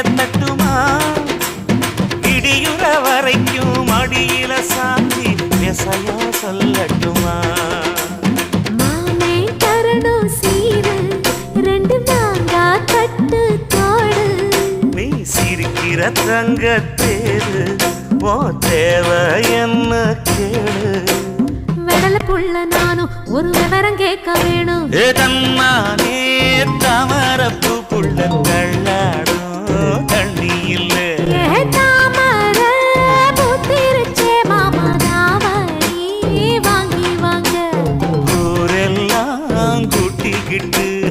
வழக்காயே இடியுற வரைக்கும் அடியில சாந்தி விசையா சொல்லட்டுமா? மாமே தரணும் சீரு தங்கத்தேரு ஓ தேவை என்ன கேளு வெடல புள்ள நானும் ஒரு விவரம் கேட்க வேணும். ஏதன்னானே